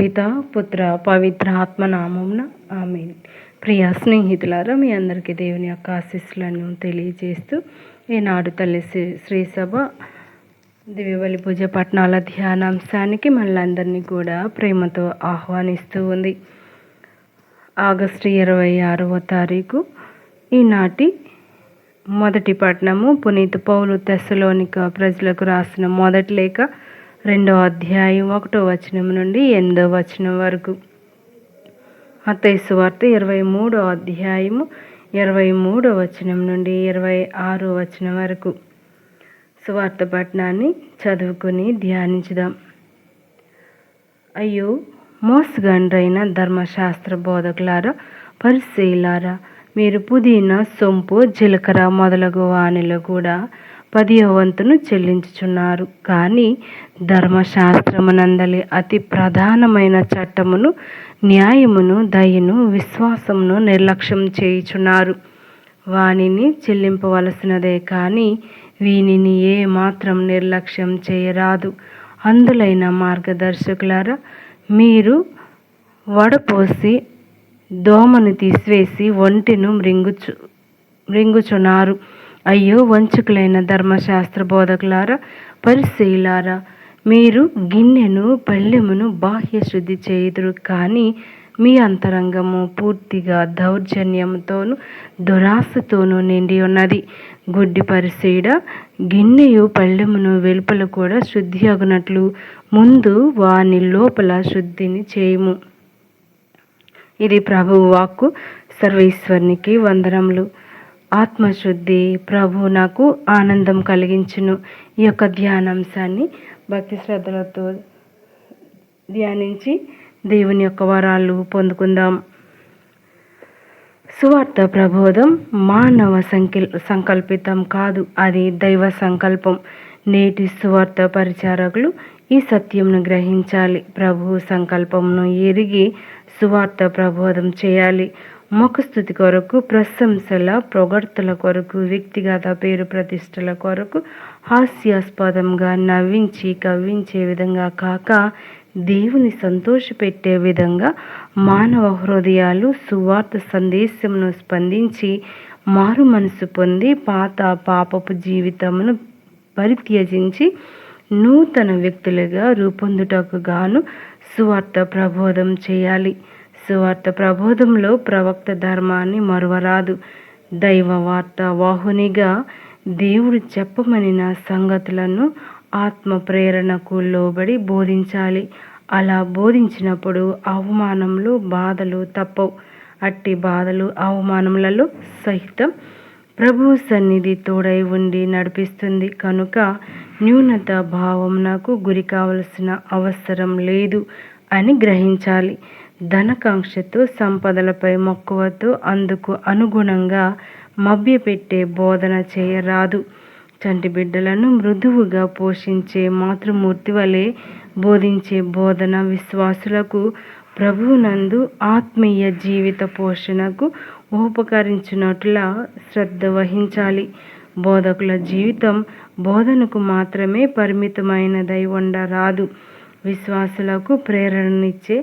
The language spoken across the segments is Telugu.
పిత పుత్ర పవిత్ర ఆత్మనామమున ఆమె ప్రియ స్నేహితులారా మీ అందరికీ దేవుని యొక్క ఆశీస్సులను తెలియజేస్తూ ఈనాడు తల్లి శ్రీ శ్రీ సభ దివ్యబలి పూజ పట్టణాల ధ్యానాంశానికి మళ్ళందరినీ కూడా ప్రేమతో ఆహ్వానిస్తూ ఉంది. ఆగస్టు ఇరవై ఆరవ తారీఖు ఈనాటి మొదటి పట్టణము పునీత పౌలు తెస్సలోనిక ప్రజలకు రాసిన మొదటి లేఖ రెండో అధ్యాయం ఒకటో వచనం నుండి ఎనిమిదో వచనం వరకు. మత్తైసు వార్త ఇరవై మూడో అధ్యాయము ఇరవై మూడో వచనం నుండి ఇరవై ఆరో వచనం వరకు. సువార్త పట్టణాన్ని చదువుకుని ధ్యానించుదాం. అయ్యో మోసగండ్రైన ధర్మశాస్త్ర బోధకులారా పరిశీలారా మీరు పుదీనా సొంపు జీలకర్ర మొదలగు వానిలో కూడా పదియో వంతును చెల్లించుచున్నారు. కానీ ధర్మశాస్త్రమునందలి అతి ప్రధానమైన చట్టమును న్యాయమును దయను విశ్వాసమును నిర్లక్ష్యం చేయుచున్నారు. వానిని చెల్లింపవలసినదే కానీ వీనిని ఏ మాత్రం నిర్లక్ష్యం చేయరాదు. అందులైన మార్గదర్శకులారా మీరు వడపోసి దోమను తీసివేసి ఒంటిను మృంగుచు మృంగుచున్నారు. అయ్యో వంచుకులైన ధర్మశాస్త్ర బోధకులారా పరిశీలారా మీరు గిన్నెను పళ్ళెమును బాహ్య శుద్ధి చేయుదురు. కానీ మీ అంతరంగము పూర్తిగా దౌర్జన్యంతోనూ దురాశతోనూ నిండి ఉన్నది. గుడ్డి పరిశీడ గిన్నెయు పళ్ళెమును వెలుపల కూడా శుద్ధి అగునట్లు. ముందు వాని లోపల శుద్ధిని చేయము. ఇది ప్రభువు వాక్కు సర్వేశ్వరునికి వందనములు. ఆత్మశుద్ధి ప్రభు నాకు ఆనందం కలిగించును. ఈ యొక్క ధ్యానాంశాన్ని భక్తి శ్రద్ధలతో ధ్యానించి దేవుని యొక్క వరాలు పొందుకుందాం. సువార్త ప్రబోధం మానవ సంకల్ సంకల్పితం కాదు అది దైవ సంకల్పం. నేటి సువార్త పరిచారకులు ఈ సత్యంను గ్రహించాలి. ప్రభు సంకల్పంను ఎరిగి సువార్త ప్రబోధం చేయాలి. ముఖస్థుతి కొరకు ప్రశంసల ప్రొగడ్తల కొరకు వ్యక్తిగత పేరు ప్రతిష్టల కొరకు హాస్యాస్పదంగా నవ్వించి కవ్వించే విధంగా కాక దేవుని సంతోషపెట్టే విధంగా మానవ హృదయాలు సువార్త సందేశమును స్పందించి మారు మనసు పొంది పాత పాపపు జీవితమును పరిత్యజించి నూతన వ్యక్తులుగా రూపొందుటకు గాను సువార్త ప్రబోధం చేయాలి. సువార్త ప్రబోధంలో ప్రవక్త ధర్మాన్ని మరువరాదు. దైవ వార్త వాహునిగా దేవుడు చెప్పమనిన సంగతులను ఆత్మ ప్రేరణకు లోబడి బోధించాలి. అలా బోధించినప్పుడు అవమానములు బాధలు తప్పవు. అట్టి బాధలు అవమానములలో సహితం ప్రభు సన్నిధి తోడై ఉండి నడిపిస్తుంది. కనుక న్యూనత భావం నాకు గురి కావలసిన అవసరం లేదు అని గ్రహించాలి. ధనకాంక్షతో సంపదలపై మక్కువతో అందుకు అనుగుణంగా మభ్యపెట్టే బోధన చేయరాదు. చంటి బిడ్డలను మృదువుగా పోషించే మాతృమూర్తి వలె బోధించే బోధన విశ్వాసులకు ప్రభువునందు ఆత్మీయ జీవిత పోషణకు ఉపకరించినట్లా శ్రద్ధ వహించాలి. బోధకుల జీవితం బోధనకు మాత్రమే పరిమితమైనదై ఉండరాదు విశ్వాసులకు ప్రేరణనిచ్చే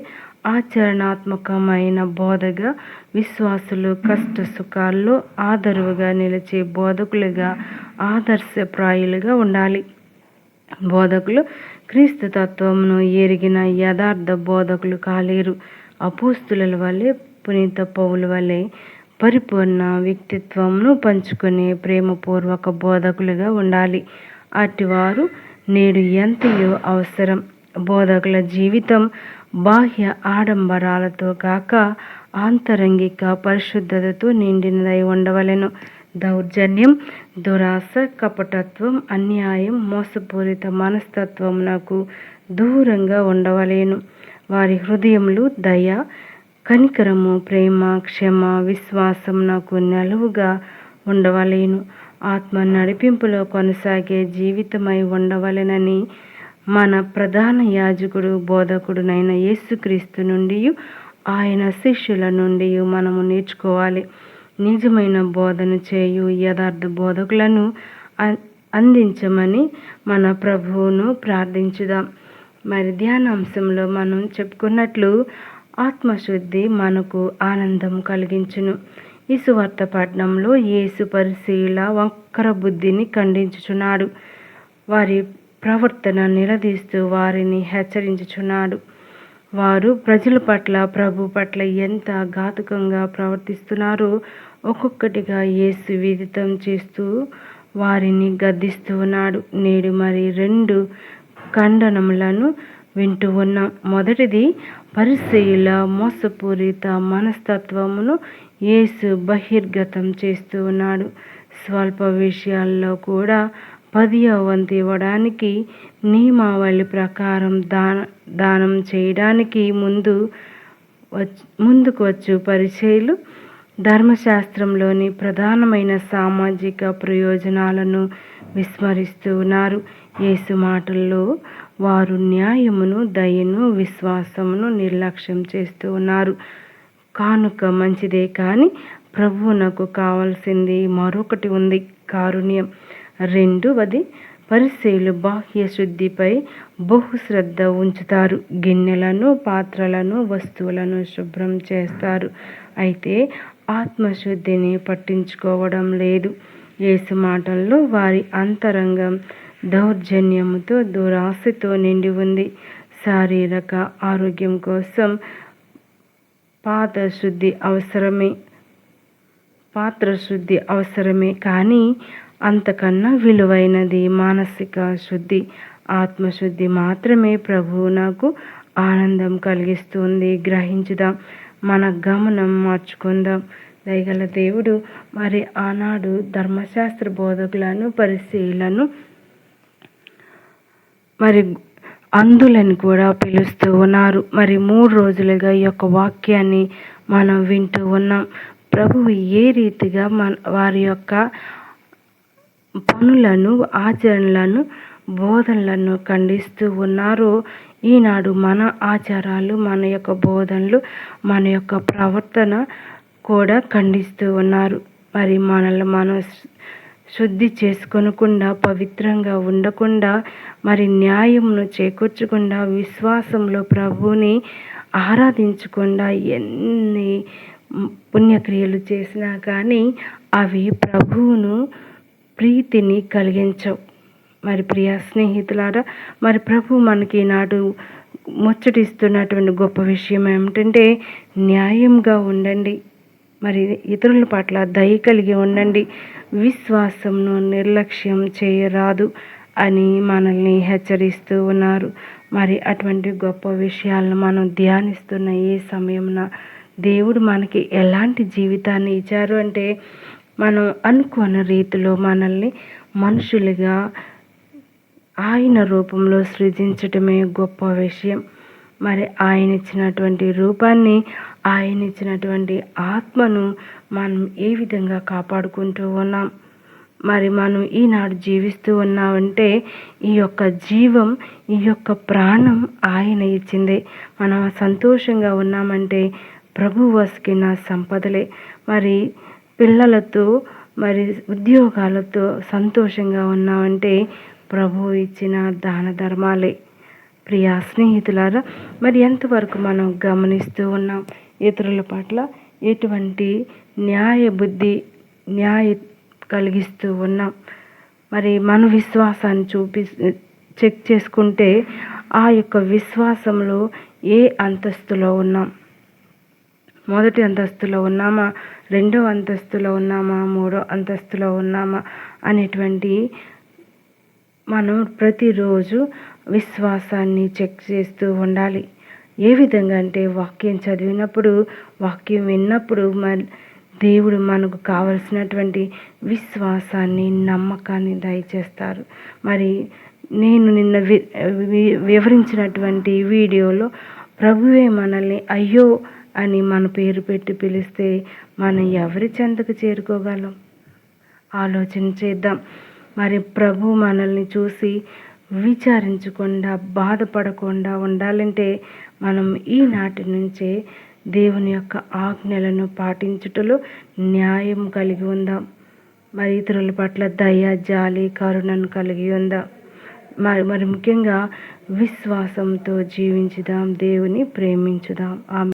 ఆచరణాత్మకమైన బోధగా విశ్వాసులు కష్ట సుఖాల్లో ఆదరువుగా నిలిచే బోధకులుగా ఆదర్శప్రాయులుగా ఉండాలి. బోధకులు క్రీస్తు తత్వమును ఎరిగిన యథార్థ బోధకులు కాలేరు. అపోస్తుల వల్లే పునీత పౌల వల్లే పరిపూర్ణ వ్యక్తిత్వంను పంచుకునే ప్రేమపూర్వక బోధకులుగా ఉండాలి. అటివారు నేడు ఎంతయో అవసరం. బోధకుల జీవితం బాహ్య ఆడంబరాలతో కాక ఆంతరంగిక పరిశుద్ధతతో నిండినదై ఉండవలెను. దౌర్జన్యం దురాశ కపటత్వం అన్యాయం మోసపూరిత మనస్తత్వం నాకు దూరంగా ఉండవలేను. వారి హృదయములు దయ కనికరము ప్రేమ క్షమ విశ్వాసం నాకు నెలవుగా ఉండవలేను. ఆత్మ నడిపింపులో కొనసాగే జీవితమై ఉండవలెనని మన ప్రధాన యాజకుడు బోధకుడునైన యేసుక్రీస్తు నుండి ఆయన శిష్యుల నుండి మనము నేర్చుకోవాలి. నిజమైన బోధన చేయు యథార్థ బోధకులను అందించమని మన ప్రభువును ప్రార్థించుదాం. మరి ధ్యానాంశంలో మనం చెప్పుకున్నట్లు ఆత్మశుద్ధి మనకు ఆనందం కలిగించును. ఈ సువార్త పట్టణంలో యేసు పరిశీల వక్ర బుద్ధిని ఖండించుచున్నాడు. వారి ప్రవర్తన నిలదీస్తూ వారిని హెచ్చరించుచున్నాడు. వారు ప్రజల పట్ల ప్రభు పట్ల ఎంత ఘాతుకంగా ప్రవర్తిస్తున్నారో ఒక్కొక్కటిగా యేసు విదితం చేస్తూ వారిని గద్దిస్తూ ఉన్నాడు. నేడు మరి రెండు ఖండనములను వింటూ ఉన్నాం. మొదటిది పరిశీల మోసపూరిత మనస్తత్వమును యేసు బహిర్గతం చేస్తూ ఉన్నాడు. స్వల్ప విషయాల్లో కూడా పదివ వంతు ఇవ్వడానికి నియమావళి ప్రకారం దాన దానం చేయడానికి ముందు ముందుకు వచ్చు. పరిచయలు ధర్మశాస్త్రంలోని ప్రధానమైన సామాజిక ప్రయోజనాలను విస్మరిస్తూ ఉన్నారు. యేసు మాటల్లో వారు న్యాయమును దయను విశ్వాసమును నిర్లక్ష్యం చేస్తూ ఉన్నారు. కానుక మంచిదే కానీ ప్రభువునకు కావాల్సింది మరొకటి ఉంది. కారుణ్యం. రెండవది పరిశీలు బాహ్య శుద్ధిపై బహుశ్రద్ధ ఉంచుతారు. గిన్నెలను పాత్రలను వస్తువులను శుభ్రం చేస్తారు. అయితే ఆత్మశుద్ధిని పట్టించుకోవడం లేదు. యేసు మాటల్లో వారి అంతరంగం దౌర్జన్యముతో దురాశతో నిండి ఉంది. శారీరక ఆరోగ్యం కోసం పాత శుద్ధి అవసరమే పాత్ర శుద్ధి అవసరమే. కానీ అంతకన్నా విలువైనది మానసిక శుద్ధి ఆత్మశుద్ధి మాత్రమే ప్రభువు నాకు ఆనందం కలిగిస్తుంది. గ్రహించుదాం మన గమనం మార్చుకుందాం. దయగల దేవుడు మరి ఆనాడు ధర్మశాస్త్ర బోధకులను పరిశీలను మరి అందులను కూడా పిలుస్తూ ఉన్నారు. మరి మూడు రోజులుగా ఈ యొక్క వాక్యాన్ని మనం వింటూ ఉన్నాం. ప్రభువు ఏ రీతిగా మన వారి యొక్క పనులను ఆచరణలను బోధనలను ఖండిస్తూ ఉన్నారు. ఈనాడు మన ఆచారాలు మన యొక్క బోధనలు మన యొక్క ప్రవర్తన కూడా ఖండిస్తూ ఉన్నారు. మరి మనల్ని మనం శుద్ధి చేసుకొనకుండా పవిత్రంగా ఉండకుండా మరి న్యాయమును చేకూర్చకుండా విశ్వాసంలో ప్రభుని ఆరాధించకుండా ఎన్ని పుణ్యక్రియలు చేసినా కానీ అవి ప్రభువును ప్రీతిని కలిగించవు. మరి ప్రియ స్నేహితులారా మరి ప్రభు మనకి నాడు ముచ్చటిస్తున్నటువంటి గొప్ప విషయం ఏమిటంటే న్యాయంగా ఉండండి. మరి ఇతరుల పట్ల దయ కలిగి ఉండండి. విశ్వాసంను నిర్లక్ష్యం చేయరాదు అని మనల్ని హెచ్చరిస్తూ ఉన్నారు. మరి అటువంటి గొప్ప విషయాలను మనం ధ్యానిస్తున్న ఈ సమయంలో దేవుడు మనకి ఎలాంటి జీవితాన్ని ఇచ్చారు అంటే మనం అనుకున్న రీతిలో మనల్ని మనుషులుగా ఆయన రూపంలో సృజించటమే గొప్ప విషయం. మరి ఆయన ఇచ్చినటువంటి రూపాన్ని ఆయన ఇచ్చినటువంటి ఆత్మను మనం ఏ విధంగా కాపాడుకుంటూ ఉన్నాం? మరి మనం ఈనాడు జీవిస్తూ ఉన్నామంటే ఈ యొక్క జీవం ఈ యొక్క ప్రాణం ఆయన ఇచ్చిందే. మనం సంతోషంగా ఉన్నామంటే ప్రభు నా సంపదలే. మరి పిల్లలతో మరి ఉద్యోగాలతో సంతోషంగా ఉన్నామంటే ప్రభు ఇచ్చిన దాన ధర్మాలే. ప్రియా స్నేహితులారా మరి ఎంతవరకు మనం గమనిస్తూ ఉన్నాం? ఇతరుల పట్ల ఎటువంటి న్యాయ బుద్ధి న్యాయ కలిగిస్తూ ఉన్నాం? మరి మన విశ్వాసాన్ని చూపి చెక్ చేసుకుంటే ఆ యొక్క విశ్వాసంలో ఏ అంతస్తులో ఉన్నాం? మొదటి అంతస్తులో ఉన్నామా? రెండో అంతస్తులో ఉన్నామా? మూడో అంతస్తులో ఉన్నామా? అనేటువంటి మనం ప్రతిరోజు విశ్వాసాన్ని చెక్ చేస్తూ ఉండాలి. ఏ విధంగా అంటే వాక్యం చదివినప్పుడు వాక్యం విన్నప్పుడు మరి దేవుడు మనకు కావలసినటువంటి విశ్వాసాన్ని నమ్మకాన్ని దయచేస్తారు. మరి నేను నిన్న వివరించినటువంటి వీడియోలో ప్రభువే మనల్ని అయ్యో అని మన పేరు పెట్టి పిలిస్తే మనం ఎవరి చెంతకు చేరుకోగలం? ఆలోచన చేద్దాం. మరి ప్రభు మనల్ని చూసి విచారించకుండా బాధపడకుండా ఉండాలంటే మనం ఈనాటి నుంచే దేవుని యొక్క ఆజ్ఞలను పాటించుటలో న్యాయం కలిగి ఉందాం. మరి ఇతరుల పట్ల దయ జాలి కరుణను కలిగి ఉందాం. మరి మరి ముఖ్యంగా విశ్వాసంతో జీవించుదాం దేవుని ప్రేమించుదాం. ఆమె